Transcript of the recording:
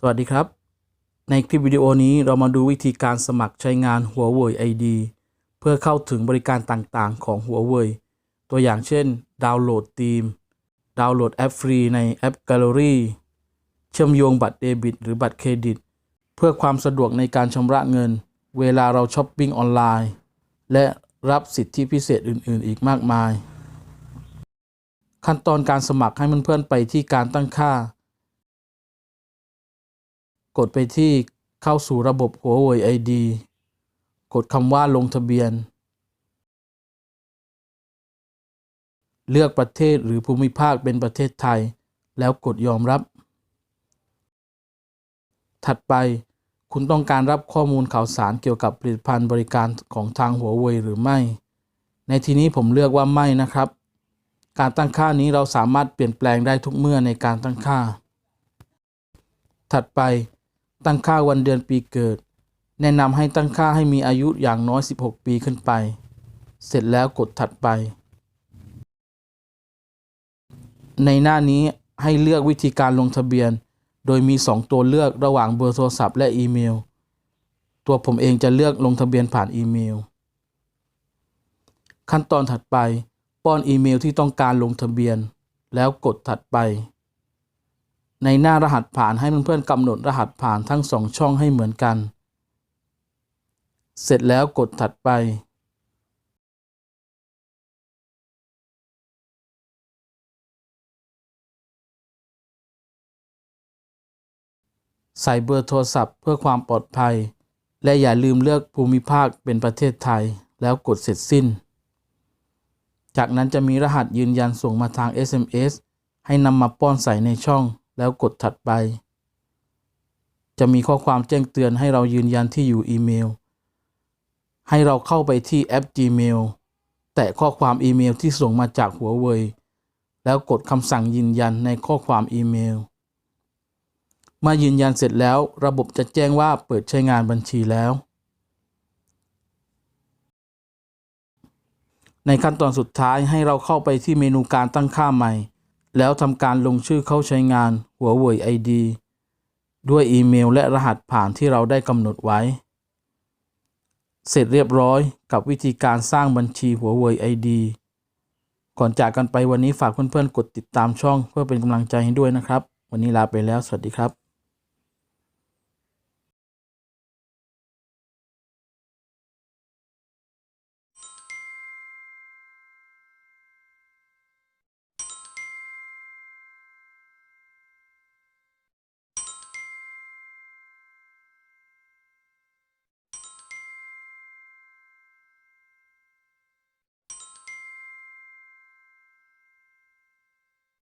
สวัสดีครับ ในคลิปวิดีโอนี้เรามาดูวิธีการสมัครใช้งาน Huawei ID เพื่อเข้าถึงบริการต่างๆ ของ Huawei ตัวอย่างเช่น ดาวน์โหลดธีม ดาวน์โหลดแอปฟรีในแอป Gallery เชื่อมโยงบัตรเดบิต หรือบัตรเครดิต เพื่อความสะดวกในการชำระเงิน เวลาเราช้อปปิ้งออนไลน์ และรับสิทธิพิเศษอื่น ๆ อีกมากมาย ขั้นตอนการสมัครให้เพื่อนๆไปที่การตั้งค่า กดไปที่เข้าสู่ระบบ Huawei ID กดคำว่าลงทะเบียน เลือกประเทศหรือภูมิภาคเป็นประเทศไทย แล้วกดยอมรับ ถัดไปคุณต้องการรับข้อมูลข่าวสารเกี่ยวกับผลิตภัณฑ์บริการของทาง Huawei หรือไม่ ในที่นี้ผมเลือกว่าไม่นะครับ การตั้งค่านี้เราสามารถเปลี่ยนแปลงได้ทุกเมื่อในการตั้งค่า ถัดไป ตั้งค่าวันเดือนปีเกิด แนะนำให้ตั้งค่าให้มีอายุอย่างน้อย 16 ปีขึ้นไป เสร็จแล้วกดถัดไป ในหน้านี้ให้เลือกวิธีการลงทะเบียน โดยมี 2 ตัวเลือกระหว่างเบอร์โทรศัพท์และอีเมล ตัวผมเองจะเลือกลงทะเบียนผ่านอีเมล ขั้นตอนถัดไป ป้อนอีเมลที่ต้องการลงทะเบียน แล้วกดถัดไป ในหน้ารหัสผ่านให้เพื่อนๆกำหนดรหัสผ่านทั้งสองช่องให้เหมือนกัน เสร็จแล้วกดถัดไป ใส่เบอร์โทรศัพท์เพื่อความปลอดภัย และอย่าลืมเลือกภูมิภาคเป็นประเทศไทย แล้วกดเสร็จสิ้น จากนั้นจะมีรหัสยืนยันส่งมาทาง SMS ให้นำมาป้อนใส่ในช่อง แล้วกดถัดไป จะมีข้อความแจ้งเตือนให้เรายืนยันที่อยู่อีเมล ให้เราเข้าไปที่แอป Gmail แตะข้อความอีเมลที่ส่งมาจาก Huawei แล้วกดคำสั่งยืนยันในข้อความอีเมลเมื่อยืนยันเสร็จแล้วระบบจะแจ้งว่าเปิดใช้งานบัญชีแล้ว ในขั้นตอนสุดท้ายให้เราเข้าไปที่เมนูการตั้งค่าใหม่ แล้วทำการลงชื่อเข้าใช้งานหัวเว่ย ID ด้วยอีเมลและรหัสผ่านที่เราได้กำหนดไว้ เสร็จเรียบร้อยกับวิธีการสร้างบัญชี Huawei ID ก่อนจากกันไปวันนี้ฝากเพื่อนๆ กดติดตามช่องเพื่อเป็นกำลังใจให้ด้วยนะครับ วันนี้ลาไปแล้ว สวัสดีครับ